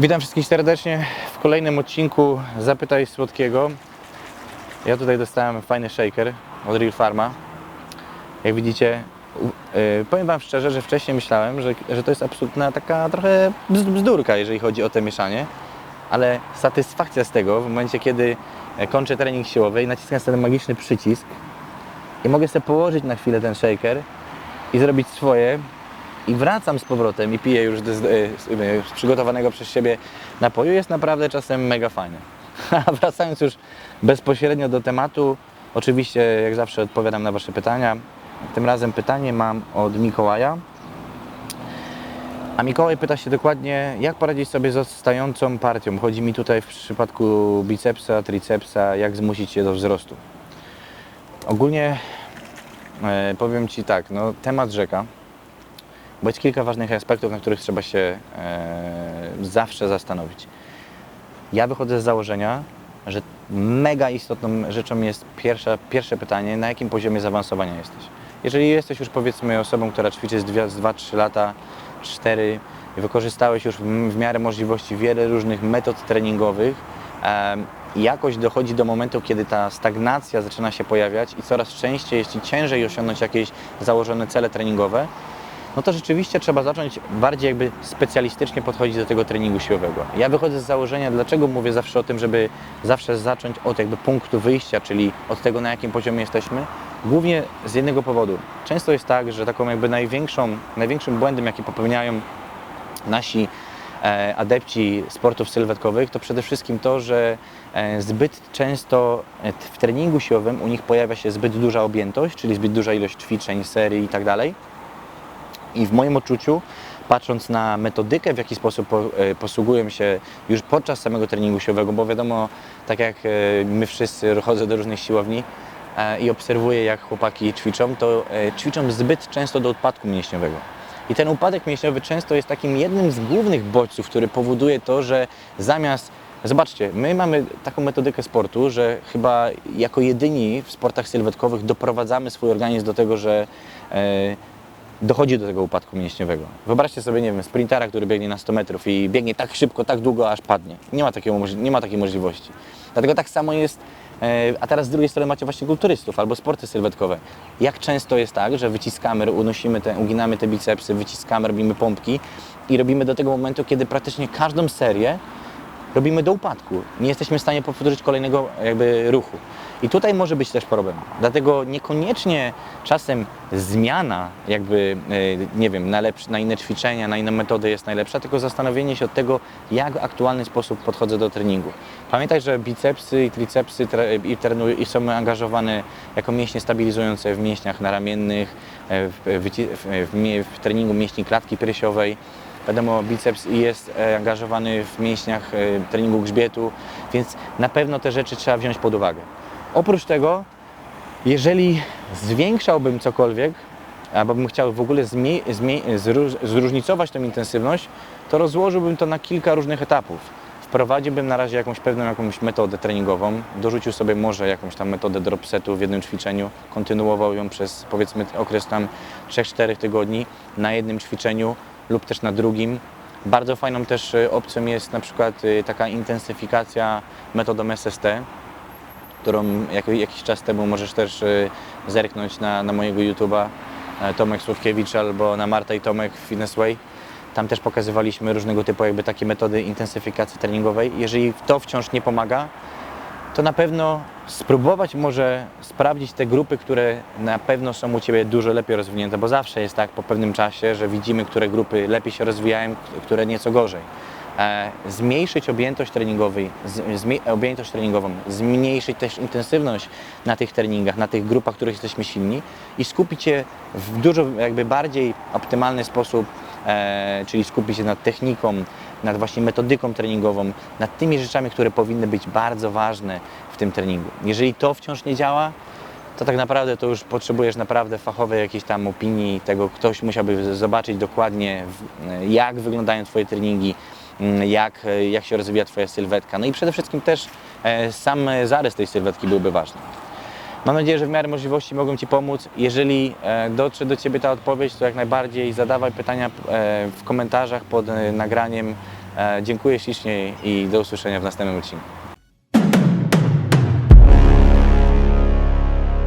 Witam wszystkich serdecznie w kolejnym odcinku Zapytaj Słodkiego. Ja tutaj dostałem fajny shaker od Real Pharma. Jak widzicie, y, powiem Wam szczerze, że wcześniej myślałem, że, że to jest absolutna taka trochę bzd- bzdurka, jeżeli chodzi o te mieszanie, ale satysfakcja z tego w momencie, kiedy e, kończę trening siłowy i naciskam ten magiczny przycisk i mogę sobie położyć na chwilę ten shaker i zrobić swoje i wracam z powrotem i piję już z, z, z przygotowanego przez siebie napoju, jest naprawdę czasem mega fajne. A wracając już bezpośrednio do tematu, oczywiście jak zawsze odpowiadam na Wasze pytania. Tym razem pytanie mam od Mikołaja. A Mikołaj pyta się dokładnie, jak poradzić sobie z odstającą partią. Chodzi mi tutaj w przypadku bicepsa, tricepsa, jak zmusić się do wzrostu. Ogólnie e, powiem Ci tak, no temat rzeka, bo jest kilka ważnych aspektów, na których trzeba się e, zawsze zastanowić. Ja wychodzę z założenia, że mega istotną rzeczą jest pierwsza, pierwsze pytanie, na jakim poziomie zaawansowania jesteś. Jeżeli jesteś już powiedzmy osobą, która ćwiczy z 2-3 lata, 4 i wykorzystałeś już w, miarę możliwości wiele różnych metod treningowych, jakoś dochodzi do momentu, kiedy ta stagnacja zaczyna się pojawiać i coraz częściej jest Ci ciężej osiągnąć jakieś założone cele treningowe, no to rzeczywiście trzeba zacząć bardziej jakby specjalistycznie podchodzić do tego treningu siłowego. Ja wychodzę z założenia, dlaczego mówię zawsze o tym, żeby zawsze zacząć od jakby punktu wyjścia, czyli od tego, na jakim poziomie jesteśmy, głównie z jednego powodu. Często jest tak, że taką jakby największą, największym błędem, jaki popełniają nasi e, adepci sportów sylwetkowych, to przede wszystkim to, że e, zbyt często w treningu siłowym u nich pojawia się zbyt duża objętość, czyli zbyt duża ilość ćwiczeń, serii i tak. I w moim odczuciu, patrząc na metodykę, w jaki sposób po, e, posługują się już podczas samego treningu siłowego, bo wiadomo, tak jak e, my wszyscy chodzę do różnych siłowni e, i obserwuję, jak chłopaki ćwiczą, to ćwiczą zbyt często do upadku mięśniowego. I ten upadek mięśniowy często jest takim jednym z głównych bodźców, który powoduje to, że zamiast Zobaczcie, my mamy taką metodykę sportu, że chyba jako jedyni w sportach sylwetkowych doprowadzamy swój organizm do tego, że dochodzi do tego upadku mięśniowego. Wyobraźcie sobie, nie wiem, sprintera, który biegnie na 100 metrów i biegnie tak szybko, tak długo, aż padnie. Nie ma, nie ma takiej możliwości. Dlatego tak samo jest, e, a teraz z drugiej strony macie właśnie kulturystów albo sporty sylwetkowe. Jak często jest tak, że wyciskamy, unosimy te, uginamy te bicepsy, wyciskamy, robimy pompki i robimy do tego momentu, kiedy praktycznie każdą serię robimy do upadku. Nie jesteśmy w stanie powtórzyć kolejnego jakby ruchu. I tutaj może być też problem. Dlatego niekoniecznie czasem zmiana jakby, e, nie wiem, na, lepsze, na inne ćwiczenia, na inne metody jest najlepsza, tylko zastanowienie się od tego, jak w aktualny sposób podchodzę do treningu. Pamiętaj, że bicepsy i tricepsy i, i są angażowane jako mięśnie stabilizujące w mięśniach naramiennych, e, w, w, w, w treningu mięśni klatki piersiowej, Wiadomo, biceps jest e, angażowany w mięśniach e, treningu grzbietu, więc na pewno te rzeczy trzeba wziąć pod uwagę. Oprócz tego, jeżeli zwiększałbym cokolwiek, albo bym chciał w ogóle zróżnicować tę intensywność, to rozłożyłbym to na kilka różnych etapów. Wprowadziłbym na razie jakąś pewną jakąś metodę treningową, dorzucił sobie może jakąś tam metodę drop setu w jednym ćwiczeniu, kontynuował ją przez powiedzmy okres tam 3-4 tygodni na jednym ćwiczeniu lub też na drugim. Bardzo fajną też e, opcją jest na przykład e, taka intensyfikacja metodą SST, którą jak, jakiś czas temu możesz też y, zerknąć na, na mojego YouTube'a e, Tomek Słodkiewicz albo na Marta i Tomek Fitness Way. Tam też pokazywaliśmy różnego typu jakby takie metody intensyfikacji treningowej. Jeżeli to wciąż nie pomaga, to na pewno spróbować może sprawdzić te grupy, które na pewno są u Ciebie dużo lepiej rozwinięte, bo zawsze jest tak po pewnym czasie, że widzimy, które grupy lepiej się rozwijają, które nieco gorzej. E, zmniejszyć objętość treningowej, objętość treningową, zmniejszyć też intensywność na tych treningach, na tych grupach, w których jesteśmy silni i skupić się w dużo jakby bardziej optymalny sposób, czyli skupić się nad techniką, nad właśnie metodyką treningową, nad tymi rzeczami, które powinny być bardzo ważne w tym treningu. Jeżeli to wciąż nie działa, to tak naprawdę to już potrzebujesz naprawdę fachowej jakiejś tam opinii tego, ktoś musiałby zobaczyć dokładnie w- jak wyglądają Twoje treningi, mm, jak, jak się rozwija Twoja sylwetka. No i przede wszystkim też e, sam zarys tej sylwetki byłby ważny. Mam nadzieję, że w miarę możliwości mogą Ci pomóc. Jeżeli e, dotrze do Ciebie ta odpowiedź, to jak najbardziej zadawaj pytania e, w komentarzach pod e, nagraniem dziękuję ślicznie i do usłyszenia w następnym odcinku.